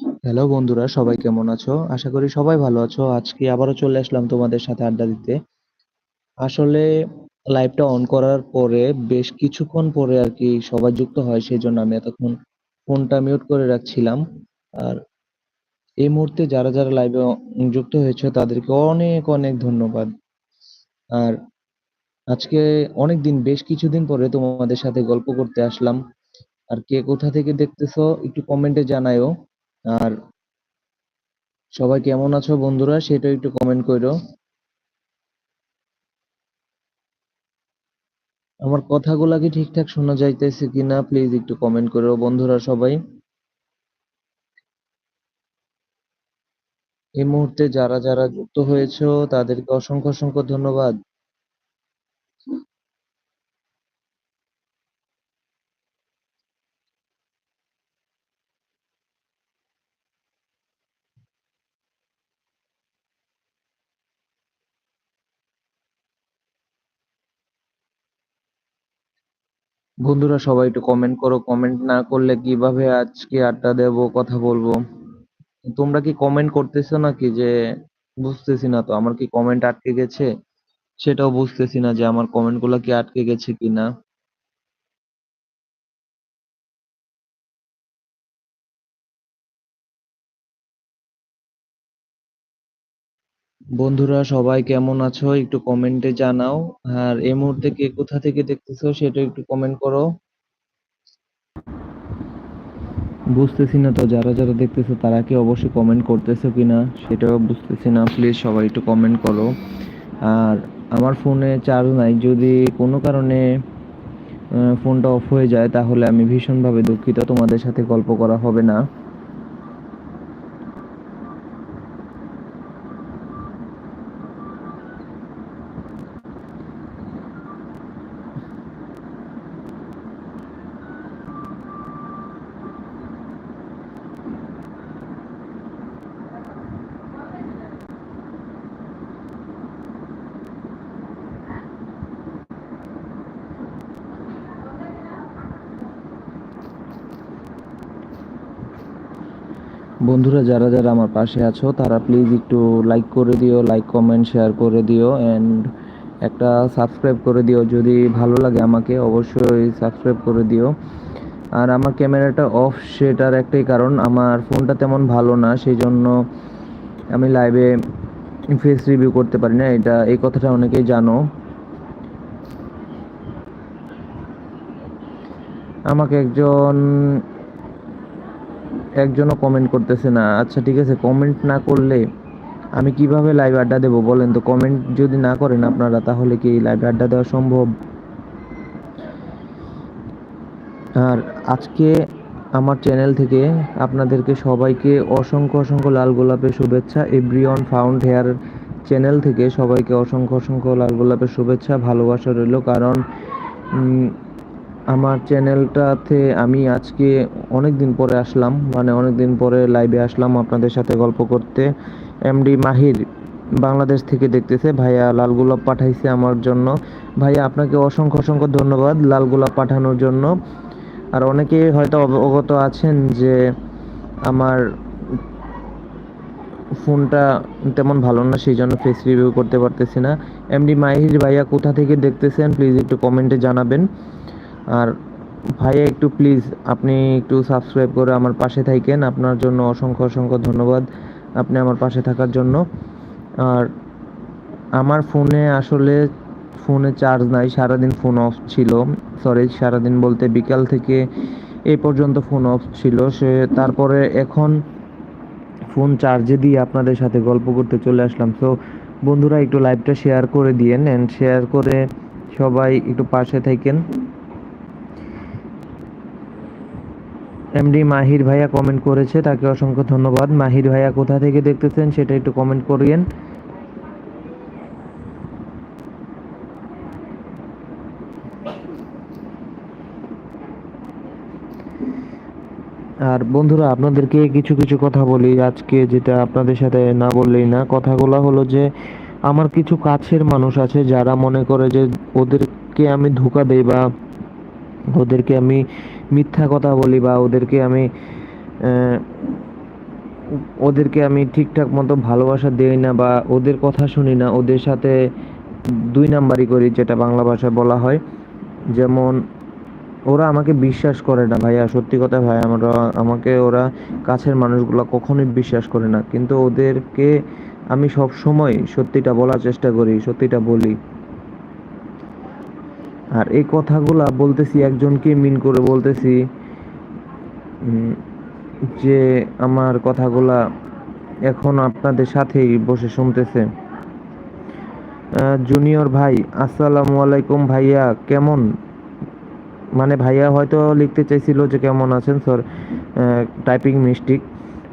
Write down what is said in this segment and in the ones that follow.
Hello বন্ধুরা, সবাই কেমন আছো? আশা করি সবাই ভালো আছো। আজকে আবারও চলে আসলাম তোমাদের সাথে আড্ডা দিতে। আসলে লাইভটা অন করার পরে বেশ কিছুক্ষণ পরে আর কি সবাই যুক্ত হয় সেই জন্য আমি এতক্ষণ ফোনটা মিউট করে রাখছিলাম। আর এই মুহূর্তে যারা যারা লাইভে যুক্ত হয়েছে, তাদেরকে অনেক অনেক ধন্যবাদ। আর আজকে অনেক দিন বেশ কিছুদিন পরে তোমাদের সাথে গল্প করতে আসলাম। আর কে কোথা থেকে দেখতেছো, একটু কমেন্টে জানায়ও। আর সবাই কেমন আছো বন্ধুরা সেটা একটু কমেন্ট করো। আমার কথাগুলা কি ঠিকঠাক শোনা যাইতেছে কিনা প্লিজ একটু কমেন্ট করো বন্ধুরা সবাই। এই মুহূর্তে যারা যারা যুক্ত হয়েছো, তাদেরকে অসংখ্য অসংখ্য ধন্যবাদ। বন্ধুরা সবাই একটু কমেন্ট করো। কমেন্ট না করলে কীভাবে আজকে আড্ডা দেব, কথা বলব? তোমরা কি কমেন্ট করতেছো নাকি যে, বুঝতেছি না তো, আমার কি কমেন্ট আটকে গেছে? সেটাও বুঝতেছি না যে আমার কমেন্টগুলা কি আটকে গেছে কিনা। বন্ধুরা, সবাই কেমন আছো? একটু কমেন্টে জানাও। আর এই মুহূর্তে কে কোথা থেকে দেখতেছো সেটা একটু কমেন্ট করো। বুঝতেছি না তো, যারা যারা দেখতেছো তারা কি অবশ্যই কমেন্ট করতেছো কিনা সেটাও বুঝতেছি না। প্লিজ সবাই একটু কমেন্ট করো। আর আমার ফোনে চার্জ নাই। যদি কোনো কারণে ফোনটা অফ হয়ে যায় তাহলে আমি ভীষণভাবে দুঃখিত। তোমাদের সাথে গল্প করা হবে না। বন্ধুরা, যারা যারা আমার পাশে আছো, তারা প্লিজ একটু লাইক করে দিও লাইক কমেন্ট শেয়ার করে দিও অ্যান্ড একটা সাবস্ক্রাইব করে দিও। যদি ভালো লাগে আমাকে, অবশ্যই সাবস্ক্রাইব করে দিও। আর আমার ক্যামেরাটা অফ সেটার একটাই কারণ, আমার ফোনটা তেমন ভালো না সেই জন্য আমি লাইভে ফেস রিভিউ করতে পারি না, এটা এই কথাটা অনেকেই জানো। আমাকে একজন একজনও কমেন্ট করতেছে না। আচ্ছা ঠিক আছে কমেন্ট না করলে আমি কীভাবে লাইভ আড্ডা দেবো বলেন তো? কমেন্ট যদি না করেন আপনারা, তাহলে কি লাইভ আড্ডা দেওয়া সম্ভব? আর আজকে আমার চ্যানেল থেকে আপনাদেরকে সবাইকে অসংখ্য অসংখ্য লাল গোলাপের শুভেচ্ছা। এভরিওয়ান ফাউন্ড হেয়ার চ্যানেল থেকে সবাইকে অসংখ্য অসংখ্য লাল গোলাপের শুভেচ্ছা, ভালোবাসা রইল। কারণ আমার চ্যানেলটাতে আমি আজকে অনেক দিন পরে আসলাম মানে অনেক দিন পরে লাইভে আসলাম আপনাদের সাথে গল্প করতে। এমডি মাহির বাংলাদেশ থেকে দেখতেছে, ভাইয়া লাল গোলাপ পাঠাইছে আমার জন্য। ভাইয়া, আপনাকে অসংখ্য অসংখ্য ধন্যবাদ লাল গোলাপ পাঠানোর জন্য। আর অনেকে হয়তো অবগত আছেন যে আমার ফোনটা তেমন ভালো না সেই জন্য ফেস রিভিউ করতে পারতেছি না। এমডি মাহির ভাইয়া কোথা থেকে দেখতেছেন প্লিজ একটু কমেন্টে জানাবেন। আর ভাইয়া একটু প্লিজ আপনি একটু সাবস্ক্রাইব করে আমার পাশে থাকেন। আপনার জন্য অসংখ্য অসংখ্য ধন্যবাদ আপনি আমার পাশে থাকার জন্য। আর আমার ফোনে আসলে ফোনে চার্জ নাই, সারাদিন ফোন অফ ছিল। সরি সারাদিন বলতে বিকাল থেকে এই পর্যন্ত ফোন অফ ছিল। সে তারপরে এখন ফোন চার্জে দিয়ে আপনাদের সাথে গল্প করতে চলে আসলাম। সো বন্ধুরা একটু লাইভটা শেয়ার করে দিয়েন অ্যান্ড শেয়ার করে সবাই একটু পাশে থাকেন। এমডি মাহির ভাইয়া কমেন্ট করেছে, তাকে অসংখ্য ধন্যবাদ। মাহির ভাইয়া কোথা থেকে দেখতেছেন সেটা একটু কমেন্ট করিয়েন। আর বন্ধুরা, আপনাদেরকে কিছু কিছু কথা বলি। আজকে যেটা আপনাদের সাথে না বললেই না, কথাগুলো হলো যে, আমার কিছু কাছের মানুষ আছে যারা মনে করে যে, ওদেরকে আমি ধোকা দেই বা ওদেরকে আমি মিথ্যা কথা বলি বা ওদেরকে আমি ওদেরকে আমি ঠিকঠাক মতো ভালোবাসা দেই না বা ওদের কথা শুনি না, ওদের সাথে দুই নাম্বারই করি যেটা বাংলা ভাষায় বলা হয়। যেমন, ওরা আমাকে বিশ্বাস করে না ভাইয়া, সত্যি কথা ভাই আমরা, আমাকে ওরা কাছের মানুষগুলো কখনোই বিশ্বাস করে না। কিন্তু ওদেরকে আমি সব সময় সত্যিটা বলার চেষ্টা করি, সত্যিটা বলি। আর এই কথাগুলা বলতেছি একজনকে মিন করে বলতেছি যে আমার কথাগুলা এখন আপনাদের সাথেই বসে শুনতেছে। জুনিয়র ভাই, আসসালামু আলাইকুম ভাইয়া, কেমন? মানে ভাইয়া হয়তো লিখতে চাইছিল যে কেমন আছেন স্যার টাইপিং মিস্টিক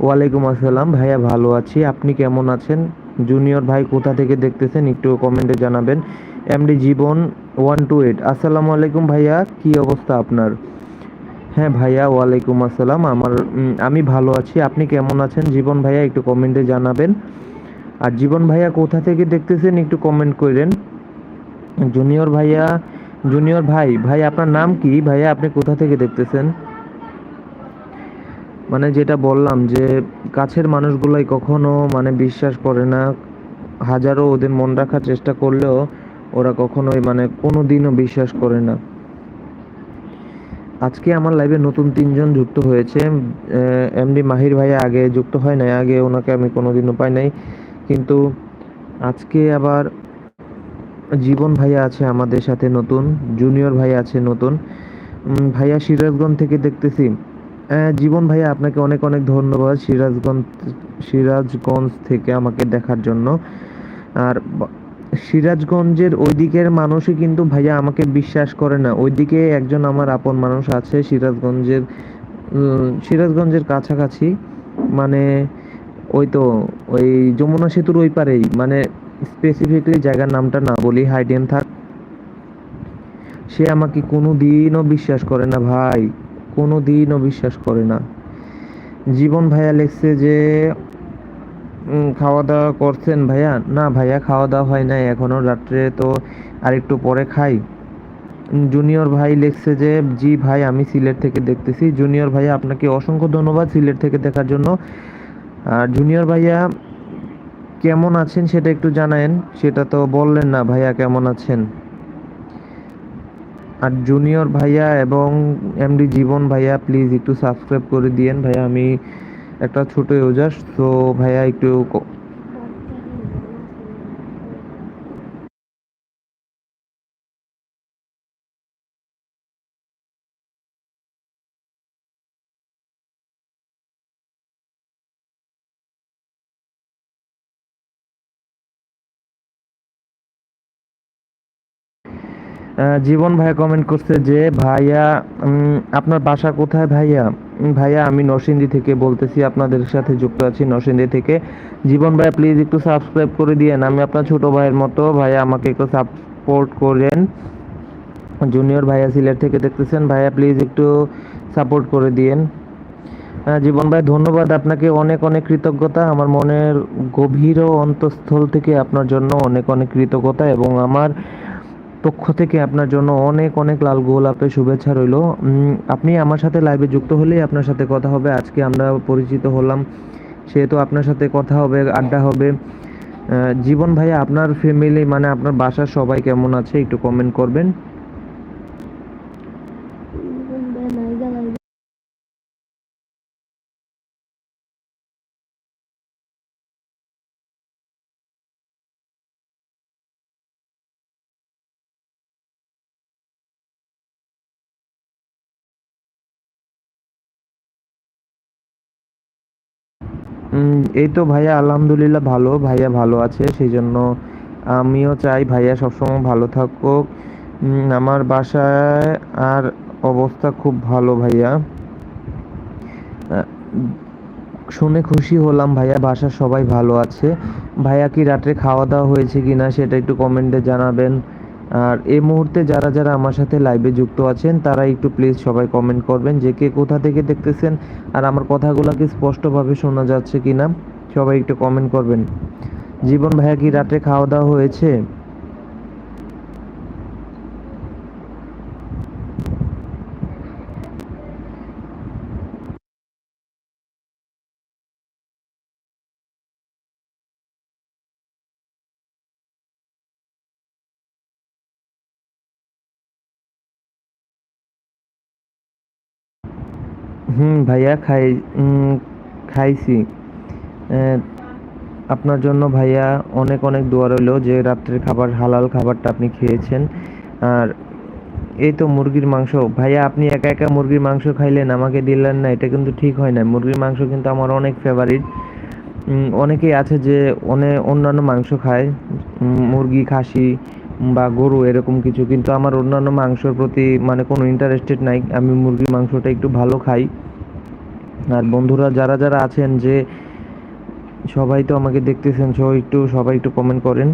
ওয়ালাইকুম আসসালাম, ভাইয়া ভালো আছি। আপনি কেমন আছেন? জুনিয়র ভাই কোথা থেকে দেখতেছেন, একটু কমেন্টে জানাবেন। MD Jibon one two eight আসসালামু আলাইকুম ভাইয়া, কি অবস্থা আপনার? হ্যাঁ ভাইয়া, ওয়ালাইকুম আসসালাম। আমার আমি ভালো আছি। আপনি কেমন আছেন? জীবন ভাইয়া, একটু কমেন্টে জানাবেন। আর জীবন ভাইয়া, কোথা থেকে দেখতেছেন একটু কমেন্ট করেন। জুনিয়র ভাইয়া, জুনিয়র ভাই ভাই আপনার নাম কি? ভাইয়া, আপনি কোথা থেকে দেখতেছেন? মানে যেটা বললাম যে, কাছের মানুষগুলাই কখনো মানে বিশ্বাস করে না। হাজারো ওদের মন রাখার চেষ্টা করলেও ওরা কখনোই মানে কোনো দিনও বিশ্বাস করে না। আজকে আমার লাইভে নতুন তিনজন যুক্ত হয়েছে। এমডি মাহির ভাইয়া আগে যুক্ত হয় নাই, আগে ওনাকে আমি কোনোদিনও পাই নাই। কিন্তু আজকে আবার জীবন ভাইয়া আছে আমাদের সাথে নতুন জুনিয়র ভাইয়া আছে নতুন। ভাইয়া সিরাজগঞ্জ থেকে দেখতেছি। জীবন ভাইয়া, আপনাকে অনেক অনেক ধন্যবাদ সিরাজগঞ্জ সিরাজগঞ্জ থেকে আমাকে দেখার জন্য। আর সিরাজগঞ্জের ওই দিকের মানুষই কিন্তু ভাইয়া আমাকে বিশ্বাস করে না। ওইদিকে একজন আমার আপন মানুষ আছে, সিরাজগঞ্জের সিরাজগঞ্জের কাছাকাছি। মানে ওই তো, ওই যমুনা সেতুর ওই পারেই। মানে স্পেসিফিকলি জায়গার নামটা না বলি হাইডেন থাক। সে আমাকে কোনো দিনও বিশ্বাস করে না ভাই। কোনো দিনও বিশ্বাস করে না। জীবন ভাইয়া লেখছে যে খাওয়া দাওয়া করছেন ভাইয়া? না ভাইয়া খাওয়া দাওয়া হয় নাই এখনও রাত্রে তো আরেকটু পরে খাই। জুনিয়র ভাই লিখছে যে, জি ভাই, আমি সিলেট থেকে দেখতেছি। জুনিয়র ভাইয়া, আপনাকে অসংখ্য ধন্যবাদ সিলেট থেকে দেখার জন্য। আর জুনিয়র ভাইয়া, কেমন আছেন সেটা একটু জানায়েন। সেটা তো বললেন না ভাইয়া, কেমন আছেন? আর জুনিয়র ভাইয়া এবং এমডি জীবন ভাইয়া, প্লিজ একটু সাবস্ক্রাইব করে দিয়েন। ভাইয়া, আমি একটা ছোট ইউজার তো ভাইয়া একটু জীবন ভাইয়া কমেন্ট করছে যে, ভাইয়া আপনার বাসা কোথায় ভাইয়া? ভাইয়া, আমি নরসিংদী থেকে বলতেছি, আপনাদের সাথে যুক্ত আছি নরসিংদী থেকে। জীবন ভাইয়া প্লিজ একটু সাবস্ক্রাইব করে দিয়েন। আমি আপনার ছোট ভাইয়ের মতো, ভাইয়া, আমাকে একটু সাপোর্ট করেন। জুনিয়র ভাইয়া সিলেট থেকে দেখতেছেন, ভাইয়া প্লিজ একটু সাপোর্ট করে দিয়েন। জীবন ভাই ধন্যবাদ আপনাকে অনেক অনেক কৃতজ্ঞতা। আমার মনের গভীর অন্তঃস্থল থেকে আপনার জন্য অনেক অনেক কৃতজ্ঞতা এবং আমার পক্ষ থেকে আপনার জন্য অনেক অনেক লাল গোলাপের শুভেচ্ছা রইল। আপনি আমার সাথে লাইভে যুক্ত হলেই আপনার সাথে কথা হবে। আজকে আমরা পরিচিত হলাম। সেহেতু আপনার সাথে কথা হবে, আড্ডা হবে। জীবন ভাইয়া, আপনার ফ্যামিলি মানে আপনার বাসার সবাই কেমন আছে? একটু কমেন্ট করবেন। এই তো ভাইয়া আলহামদুলিল্লাহ ভালো, ভাইয়া ভালো আছে সেই জন্য আমিও চাই ভাইয়া সবসময় ভালো থাকুক। আমার বাসায় আর অবস্থা খুব ভালো ভাইয়া। শুনে খুশি হলাম ভাইয়া, বাসার সবাই ভালো আছে। ভাইয়া কি রাত্রে খাওয়া দাওয়া হয়েছে কিনা সেটা একটু কমেন্টে জানাবেন। আর এই মুহূর্তে যারা যারা আমার সাথে লাইভে যুক্ত আছেন, তারা একটু প্লিজ সবাই কমেন্ট করবেন যে কে কোথা থেকে দেখতেছেন আর আমার কথাগুলোকে স্পষ্টভাবে শোনা যাচ্ছে কি না সবাই একটু কমেন্ট করবেন। জীবন ভাইয়া কি রাতে খাওয়া দাওয়া হয়েছে? হুম, ভাইয়া, খাই খাইছি। আপনার জন্য ভাইয়া অনেক অনেক দোয়া রইল যে রাত্রের খাবার, হালাল খাবারটা আপনি খেয়েছেন। আর এই তো মুরগির মাংস। ভাইয়া, আপনি একা একা মুরগির মাংস খাইলেন, আমাকে দিলেন না, এটা কিন্তু ঠিক হয় না। মুরগির মাংস কিন্তু আমার অনেক ফেভারিট অনেকেই আছে যে অনেক অন্যান্য মাংস খায় মুরগি, খাসি বা গরু এরকম কিছু, কিন্তু আমার অন্যান্য মাংসর প্রতি মানে কোনো ইন্টারেস্টেড নাই। আমি মুরগির মাংসটা একটু ভালো খাই। আর বন্ধুরা, যারা যারা আছেন যে সবাই তো আমাকে দেখতেছেন, সো একটু সবাই একটু কমেন্ট করেন।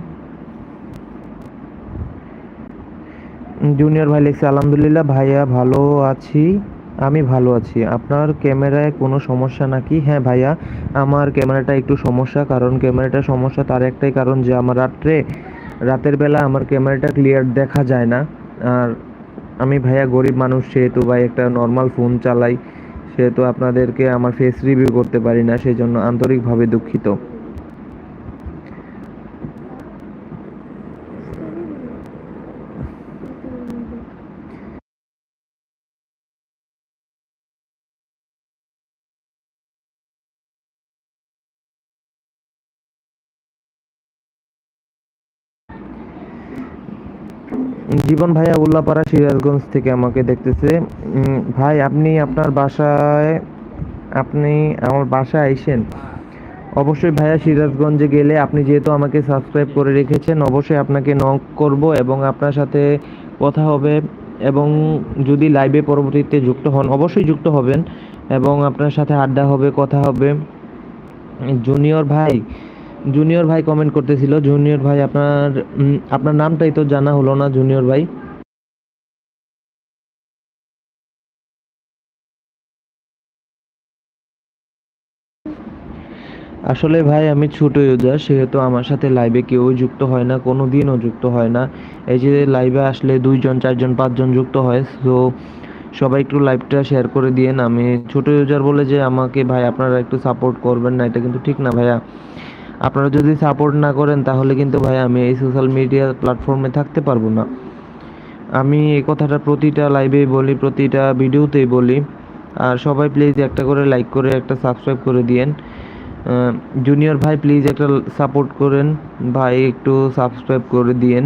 জুনিয়র ভাই লিখছে, আলহামদুলিল্লাহ ভাইয়া ভালো আছি, আমি ভালো আছি। আপনার ক্যামেরায় কোনো সমস্যা নাকি? হ্যাঁ ভাইয়া, আমার ক্যামেরাটা একটু সমস্যা, কারণ ক্যামেরাটা সমস্যা, তার একটাই কারণ যে আমার রাত্রে রাতের বেলা আমার ক্যামেরাটা ক্লিয়ার দেখা যায় না। আর আমি ভাইয়া গরিব মানুষ, সেহেতু ভাই একটা নর্মাল ফোন চালাই। সেহেতু আপনাদেরকে আমার ফেস রিভিউ করতে পারি না সেই জন্য আন্তরিকভাবে দুঃখিত। জীবন ভাইয়া উল্লাপাড়া সিরাজগঞ্জ থেকে আমাকে দেখতেছে। ভাই, আপনি আপনার বাসায়, আপনি আমার বাসায় আইসেন। অবশ্যই ভাইয়া সিরাজগঞ্জে গেলে আপনি যেহেতু আমাকে সাবস্ক্রাইব করে রেখেছেন, অবশ্যই আপনাকে নক করব এবং আপনার সাথে কথা হবে এবং যদি লাইভে পরবর্তীতে যুক্ত হন, অবশ্যই যুক্ত হবেন এবং আপনার সাথে আড্ডা হবে, কথা হবে। জুনিয়র ভাই জুনিয়র ভাই কমেন্ট করতেছিল, জুনিয়র ভাই আপনার আপনার নামটাই তো জানা হলো না জুনিয়র ভাই। আসলে ভাই আমি ছোট ইউজার, সেহেতু আমার সাথে লাইভে কেউ যুক্ত হয় না কোনো দিনও যুক্ত হয় না। এই যে লাইভে আসলে দুইজন, চারজন, পাঁচজন যুক্ত হয় সো সবাই একটু লাইভটা শেয়ার করে দিয়েন। আমি ছোট ইউজার বলে যে আমাকে ভাই আপনারা একটু সাপোর্ট করবেন না, এটা কিন্তু ঠিক না ভাইয়া। আপনারা যদি সাপোর্ট না করেন, তাহলে কিন্তু ভাই আমি এই সোশ্যাল মিডিয়া প্ল্যাটফর্মে থাকতে পারব না। আমি এই কথাটা প্রতিটা লাইভেই বলি, প্রতিটা ভিডিওতেই বলি। আর সবাই প্লিজ একটা করে লাইক করে, একটা সাবস্ক্রাইব করে দিয়েন। জুনিয়র ভাই প্লিজ একটা সাপোর্ট করেন, ভাই একটু সাবস্ক্রাইব করে দিয়েন।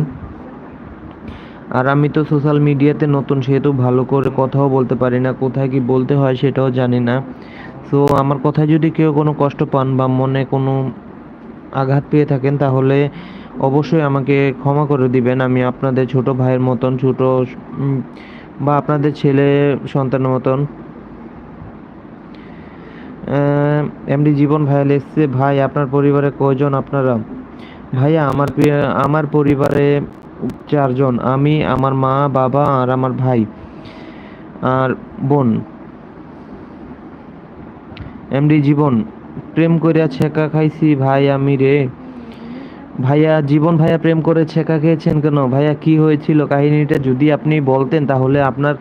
আর আমি তো সোশ্যাল মিডিয়াতে নতুন, সেহেতু ভালো করে কথাও বলতে পারি না, কোথায় কি বলতে হয় সেটাও জানি না। তো আমার কথায় যদি কেউ কোনো কষ্ট পান বা মনে কোনো আঘাত পেয়ে থাকেন, তাহলে অবশ্যই আমাকে ক্ষমা করে দিবেন। আমি আপনাদের ছোট ভাইয়ের মতন, ছোট বা আপনাদের ছেলে সন্তানের মতন। এমডি জীবন ভাইয়া লিখছে ভাই, আপনার পরিবারে কয়জন আপনারা? ভাইয়া, আমার আমার পরিবারে চারজন। আমি, আমার মা, বাবা আর আমার ভাই আর বোন। এমডি জীবন প্রেম করিয়া ছেকা খাইছি, ভাই আমি রে। ভাইয়া, জীবন ভাইয়া প্রেম করে ছেকা খেয়েছেন কেন? ভাইয়া, কি হয়েছিল? কাহিনীটা যদি আপনি বলতেন, তাহলে আপনার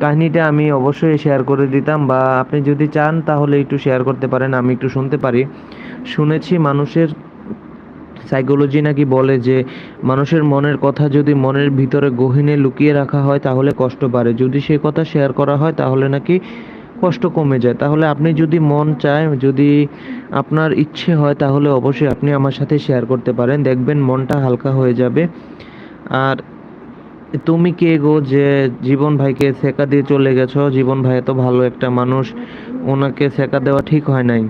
কাহিনীটা আমি অবশ্যই শেয়ার করে দিতাম বা আপনি যদি চান, তাহলে একটু শেয়ার করতে পারেন, আমি একটু শুনতে পারি। শুনেছি মানুষের সাইকোলজি নাকি বলে যে, মানুষের মনের কথা যদি মনের ভিতরে গহীনে লুকিয়ে রাখা হয়, তাহলে কষ্ট বাড়ে। যদি সেই কথা শেয়ার করা হয়, তাহলে নাকি কষ্ট কমে যায়। তাহলে আপনি যদি মন চায়, যদি আপনার ইচ্ছে হয়, তাহলে অবশ্যই আপনি আমার সাথে শেয়ার করতে পারেন। দেখবেন মনটা হালকা হয়ে যাবে। আর তুমি কে গো? যে জীবন ভাইকে সেকা দিয়ে চলে গেছো। জীবন ভাই এত ভালো একটা মানুষ। ওনাকে সেকা দেওয়া ঠিক হয় নাই।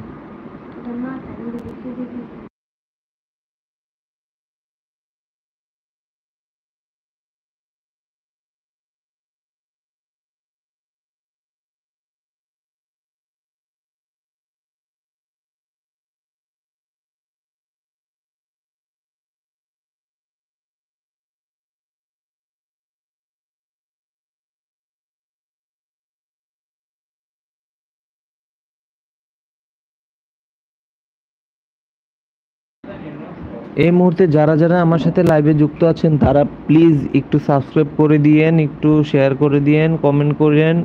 এই মুহূর্তে যারা যারা আমার সাথে লাইভে যুক্ত আছেন, তারা প্লিজ একটু সাবস্ক্রাইব করে দিয়েন, একটু শেয়ার করে দিয়েন কমেন্ট করেন।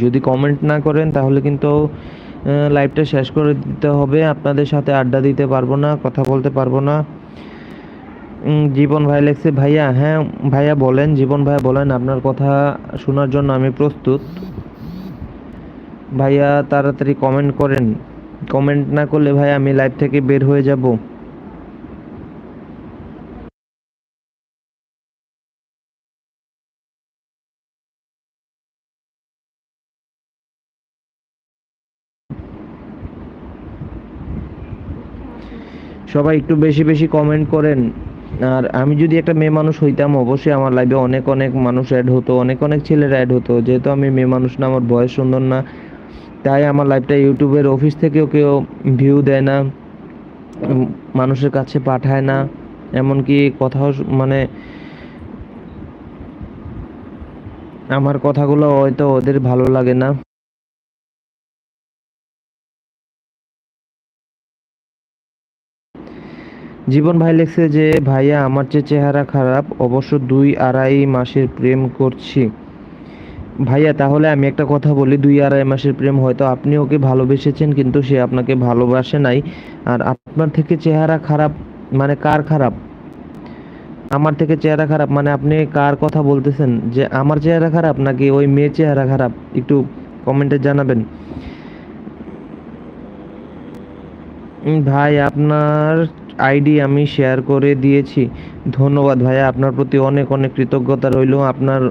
যদি কমেন্ট না করেন, তাহলে কিন্তু লাইভটা শেষ করে দিতে হবে। আপনাদের সাথে আড্ডা দিতে পারব না, কথা বলতে পারব না। জীবন ভাই লেখছে ভাইয়া হ্যাঁ ভাইয়া বলেন, জীবন ভাইয়া বলেন, আপনার কথা শোনার জন্য আমি প্রস্তুত। ভাইয়া, তাড়াতাড়ি কমেন্ট করেন। কমেন্ট না করলে ভাই, আমি লাইভ থেকে বের হয়ে যাব। সবাই একটু বেশি বেশি কমেন্ট করেন। আর আমি যদি একটা মেয়ে মানুষ হইতাম, অবশ্যই আমার লাইভে অনেক অনেক মানুষ অ্যাড হতো, অনেক অনেক ছেলেরা অ্যাড হতো। যেহেতু আমি মেয়ে মানুষ না, আমার বয়স সুন্দর না, তাই আমার লাইভটা ইউটিউবের অফিস থেকেও কেউ ভিউ দেয় না মানুষের কাছে পাঠায় না। এমনকি কথাও মানে আমার কথাগুলো হয়তো ওদের ভালো লাগে না। জীবন ভাই লেখছে যে, ভাইয়া, আমার যে চেহারা খারাপ, অবশ্য দুই আড়াই মাসের প্রেম করছি। ভাইয়া, তাহলে আমি একটা কথা বলি, দুই আড়াই মাসের প্রেম হয়তো আপনি ওকে ভালোবেসেছেন, কিন্তু সে আপনাকে ভালোবাসে নাই। আর আপনার থেকে চেহারা খারাপ মানে কার খারাপ? আমার থেকে চেহারা খারাপ মানে আপনি কার কথা বলতেছেন? যে আমার চেহারা খারাপ নাকি ওই মেয়ে চেহারা খারাপ? একটু কমেন্টে জানাবেন। ভাই, আপনার আইডি আমি শেয়ার করে দিয়েছি। ধন্যবাদ ভাইয়া, আপনার প্রতি অনেক অনেক কৃতজ্ঞতা রইল। আপনার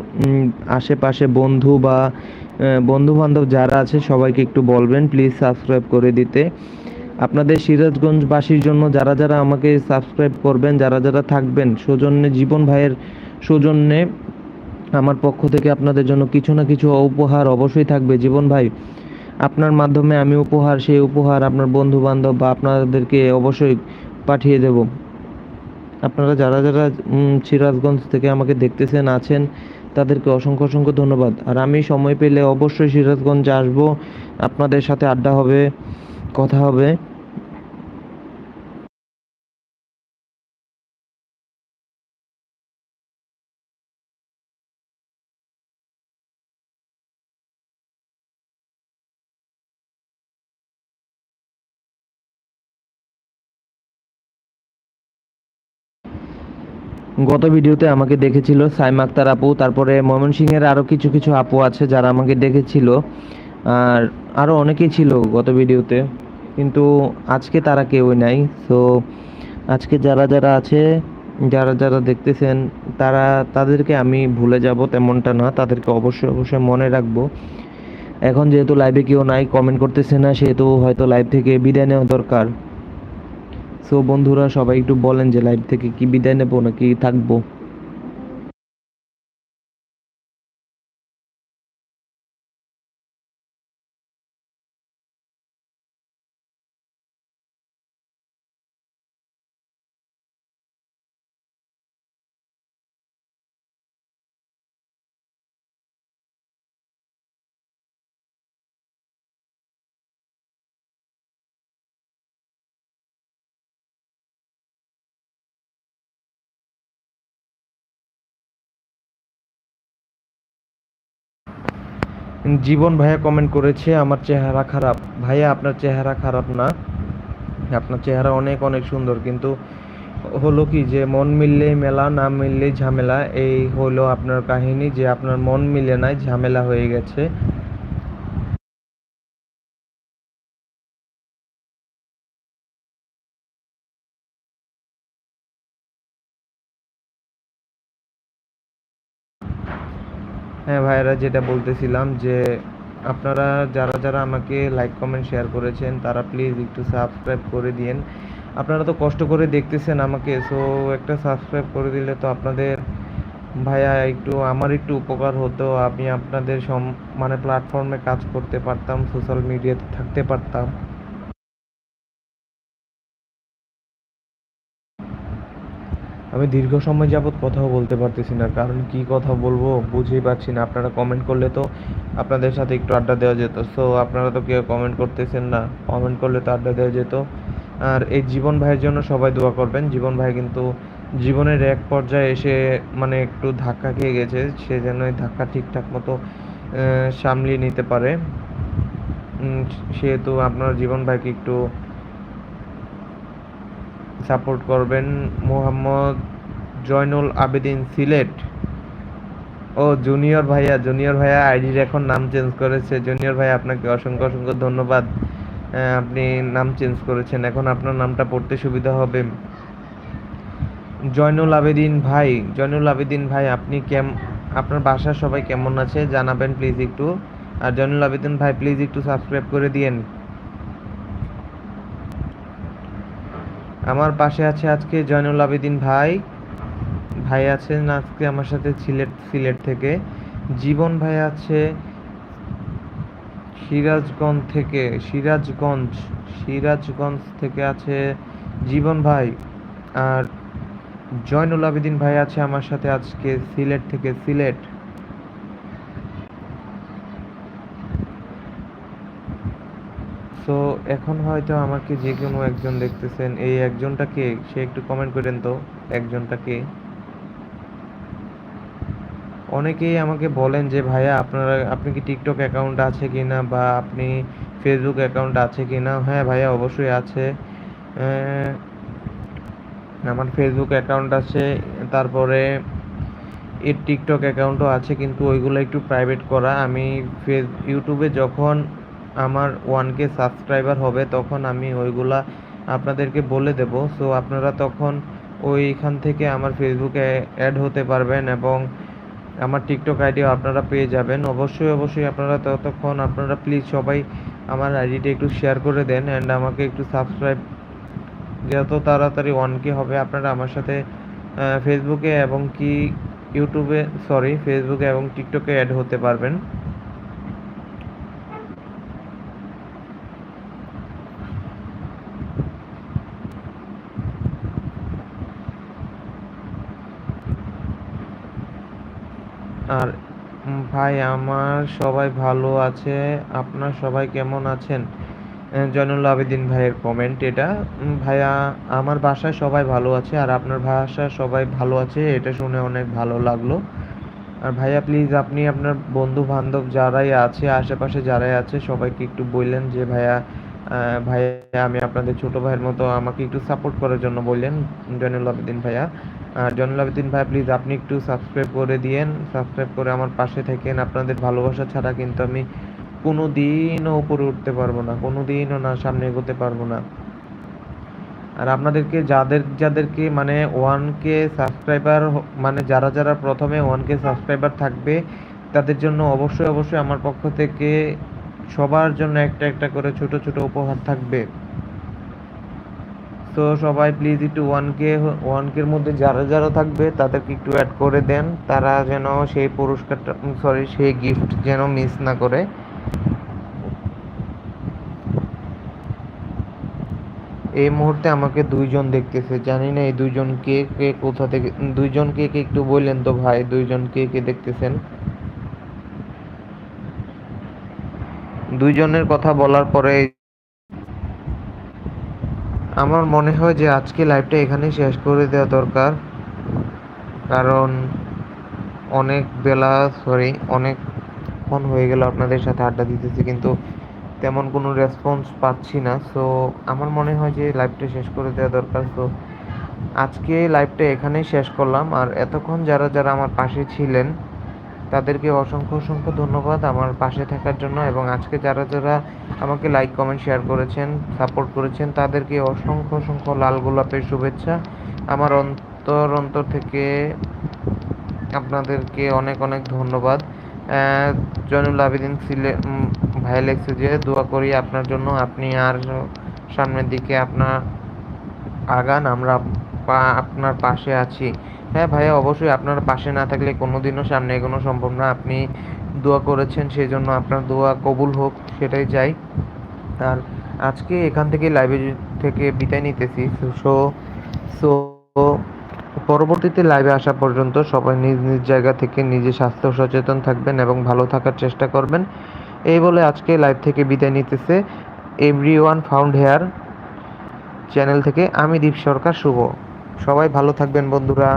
আশেপাশে বন্ধু বা বন্ধু বান্ধব যারা আছে, সবাইকে একটু বলবেন, প্লিজ সাবস্ক্রাইব করে দিতে। আপনাদের সিরাজগঞ্জবাসীর জন্য যারা যারা আমাকে সাবস্ক্রাইব করবেন, যারা যারা থাকবেন, সৌজন্যে, জীবন ভাইয়ের সৌজন্যে আমার পক্ষ থেকে আপনাদের জন্য কিছু না কিছু উপহার অবশ্যই থাকবে। জীবন ভাই, আপনার মাধ্যমে আমি উপহার, সেই উপহার আপনার বন্ধু বান্ধব বা আপনাদেরকে অবশ্যই পাঠিয়ে দেব। আপনারা যারা যারা সিরাজগঞ্জ থেকে আমাকে দেখতেছেন, আছেন, তাদেরকে অসংখ্য অসংখ্য ধন্যবাদ। আর আমি সময় পেলে অবশ্যই সিরাজগঞ্জ আসব। আপনাদের সাথে আড্ডা হবে, কথা হবে। গত ভিডিওতে আমাকে দেখেছিল সাইম আক্তার আপু, তারপরে ময়মনসিংহের আরও কিছু কিছু আপু আছে যারা আমাকে দেখেছিল, আর আরও অনেকেই ছিল গত ভিডিওতে, কিন্তু আজকে তারা কেউই নাই। সো আজকে যারা যারা আছে, যারা যারা দেখতেছেন, তারা, তাদেরকে আমি ভুলে যাব তেমনটা না, তাদেরকে অবশ্যই অবশ্যই মনে রাখব। এখন যেহেতু লাইভে কেউ নাই কমেন্ট করতেছে না, সেহেতু হয়তো লাইভ থেকে বিদায় নেওয়া দরকার। সো বন্ধুরা সবাই একটু বলেন যে লাইভ থেকে কি বিদায় নেব নাকি থাকব? জীবন ভাইয়া কমেন্ট করেছে, আমার চেহারা খারাপ। ভাইয়া, আপনার চেহারা খারাপ না। আপনার চেহারা অনেক অনেক সুন্দর। কিন্তু হলো কি যে, মন মিললেই মেলা, না মিললেই ঝামেলা। এই হলো আপনার কাহিনী যে, আপনার মন মিলে নাই, ঝামেলা হয়ে গেছে। হ্যাঁ ভাইরা যেটা বলতেছিলাম যে আপনারা যারা যারা আমাকে লাইক কমেন্ট শেয়ার করেছেন, তারা প্লিজ একটু সাবস্ক্রাইব করে দিন আপনারা তো কষ্ট করে দেখতেছেন আমাকে সো একটা সাবস্ক্রাইব করে দিলে তো আপনাদের ভাইয়া একটু, আমার একটু উপকার হতো। আমি আপনাদের সম মানে প্ল্যাটফর্মে কাজ করতে পারতাম সোশ্যাল মিডিয়াতে থাকতে পারতাম। আমি দীর্ঘ সময় যাবৎ কথাও বলতে পারতেছি না, কারণ কি কথা বলব বুঝেই পাচ্ছি না। আপনারা কমেন্ট করলে তো আপনাদের সাথে একটু আড্ডা দেওয়া যেত সো আপনারা তো কেউ কমেন্ট করতেছেন না। কমেন্ট করলে তো আড্ডা দেওয়া যেত। আর এই জীবন ভাইয়ের জন্য সবাই দোয়া করবেন। জীবন ভাই কিন্তু জীবনের এক পর্যায়ে এসে মানে একটু ধাক্কা খেয়ে গেছে, সে যেন এই ধাক্কা ঠিকঠাক মতো সামলিয়ে নিতে পারে। সেহেতু আপনার জীবন ভাইকে একটু সাপোর্ট করবেন মোহাম্মদ জয়নুল আবেদিন সিলেট। ও জুনিয়র ভাইয়া জুনিয়র ভাইয়া আইডির এখন নাম চেঞ্জ করেছে। জুনিয়র ভাইয়া, আপনাকে অসংখ্য অসংখ্য ধন্যবাদ। আপনি নাম চেঞ্জ করেছেন। এখন আপনার নামটা পড়তে সুবিধা হবে। জয়নুল আবেদিন ভাই, জয়নুল আবেদিন ভাই, আপনি কেম, আপনার বাসার সবাই কেমন আছে? জানাবেন প্লিজ একটু। আর জয়নুল আবেদিন ভাই প্লিজ একটু সাবস্ক্রাইব করে দিয়েন। আমার পাশে আছে আজকে জয়নুল আবেদিন ভাই। ভাই আছেন আজকে আমার সাথে সিলেট সিলেট থেকে। জীবন ভাই আছে সিরাজগঞ্জ থেকে, সিরাজগঞ্জ সিরাজগঞ্জ থেকে আছে জীবন ভাই। আর জয়নুল আবেদিন ভাই আছে আমার সাথে আজকে সিলেট থেকে, সিলেট। সো এখন হয়তো আমাকে যে কোনো একজন দেখতেছেন, এই একজনটা কে? সে একটু কমেন্ট করেন তো, একজনটা কে? অনেকেই আমাকে বলেন যে, ভাইয়া, আপনারা, আপনি কি টিকটক অ্যাকাউন্ট আছে কি না বা আপনি ফেসবুক অ্যাকাউন্ট আছে কি না হ্যাঁ ভাইয়া, অবশ্যই আছে। আমার ফেসবুক অ্যাকাউন্ট আছে, তারপরে এর টিকটক অ্যাকাউন্টও আছে, কিন্তু ওইগুলো একটু প্রাইভেট করা। আমি ফেস ইউটিউবে যখন আমার ওয়ান কে সাবস্ক্রাইবার হবে, তখন আমি ওইগুলা আপনাদেরকে বলে দেব। সো আপনারা তখন ওইখান থেকে আমার ফেসবুকে অ্যাড হতে পারবেন এবং আমার টিকটক আইডিও আপনারা পেয়ে যাবেন। অবশ্যই অবশ্যই আপনারা ততক্ষণ আপনারা প্লিজ সবাই আমার আইডিটা একটু শেয়ার করে দেন অ্যান্ড আমাকে একটু সাবস্ক্রাইব যত তাড়াতাড়ি কে হবে আপনারা আমার সাথে ফেসবুকে এবং কি ইউটিউবে সরি ফেসবুকে এবং টিকটকে অ্যাড হতে পারবেন আর ভাই, আমার সবাই ভালো আছে। আপনার সবাই কেমন আছেন? জয়নুল আবেদিন ভাইয়ের কমেন্ট এটা। ভাইয়া, আমার বাসায় সবাই ভালো আছে আর আপনার ভাষায় সবাই ভালো আছে, এটা শুনে অনেক ভালো লাগল। আর ভাইয়া প্লিজ আপনি আপনার বন্ধু বান্ধব যারাই আছে, আশেপাশে যারাই আছে, সবাইকে একটু বললেন যে, ভাইয়া ভাইয়া, আমি আপনাদের ছোট ভাইয়ের মতো আমাকে একটু সাপোর্ট করার জন্য বললেন, জয়নুল আবেদিন ভাইয়া। জয়নুল আবেদিন ভাই প্লিজ আপনি একটু সাবস্ক্রাইব করে দিয়েন। সাবস্ক্রাইব করে আমার পাশে থাকেন। আপনাদের ভালোবাসা ছাড়া কিন্তু আমি কোনো দিনও উপরে উঠতে পারব না কোনো দিনও না, সামনে এগোতে পারব না। আর আপনাদেরকে, যাদের, যাদেরকে মানে ওয়ান কে সাবস্ক্রাইবার মানে যারা যারা প্রথমে ওয়ান কে সাবস্ক্রাইবার থাকবে, তাদের জন্য অবশ্যই অবশ্যই আমার পক্ষ থেকে সবার জন্য একটা একটা করে ছোট ছোট উপহার থাকবে। তো সবাই প্লিজ একটু ওয়ান কে ওয়ান কের মধ্যে যারা যারা থাকবে, তাদেরকে একটু অ্যাড করে দেন। তারা যেন সেই পুরস্কারটা সরি সেই গিফট যেন মিস না করে। এই মুহূর্তে আমাকে দুইজন দেখতেছে। জানি না এই দুইজন কে কে কোথা থেকে, দুইজন কে কে একটু বললেন তো ভাই, দুইজন কে কে দেখতেছেন? দুইজনের কথা বলার পরে আমার মনে হয় যে আজকে লাইভটা এখানেই শেষ করে দেওয়া দরকার। কারণ অনেক বেলা সরি অনেকক্ষণ হয়ে গেল আপনাদের সাথে আড্ডা দিতেছি, কিন্তু তেমন কোনো রেসপন্স পাচ্ছি না। সো আমার মনে হয় যে লাইভটা শেষ করে দেওয়া দরকার। সো আজকে লাইভটা এখানেই শেষ করলাম। আর এতক্ষণ যারা যারা আমার পাশে ছিলেন তাদেরকে অসংখ্য অসংখ্য ধন্যবাদ আমার পাশে থাকার জন্য এবং আজকে যারা যারা আমাকে লাইক কমেন্ট শেয়ার করেছেন সাপোর্ট করেছেন, তাদেরকে অসংখ্য অসংখ্য লাল গোলাপের শুভেচ্ছা। আমার অন্তর অন্তর থেকে আপনাদেরকে অনেক অনেক ধন্যবাদ। জয়নুল আবেদিন সিলে ভাই লেখছে যে, দোয়া করি আপনার জন্য আপনি আর সামনের দিকে আপনার আগান, আমরা আপনার পাশে আছি। হ্যাঁ ভাইয়া, অবশ্যই আপনার পাশে না থাকলে কোনোদিনও সামনে এগোনো সম্ভব না। আপনি দোয়া করেছেন সেই জন্য আপনার দোয়া কবুল হোক, সেটাই চাই। আর আজকে এখান থেকে লাইব্রেরি থেকে বিদায় নিতেছি। সো সো, পরবর্তীতে লাইভে আসা পর্যন্ত সবাই নিজ নিজ জায়গা থেকে নিজে স্বাস্থ্য সচেতন থাকবেন এবং ভালো থাকার চেষ্টা করবেন। এই বলে আজকে লাইভ থেকে বিদায় নিতেছে everyone found here channel থেকে আমি দীপ সরকার, শুভ। সবাই ভালো থাকবেন বন্ধুরা।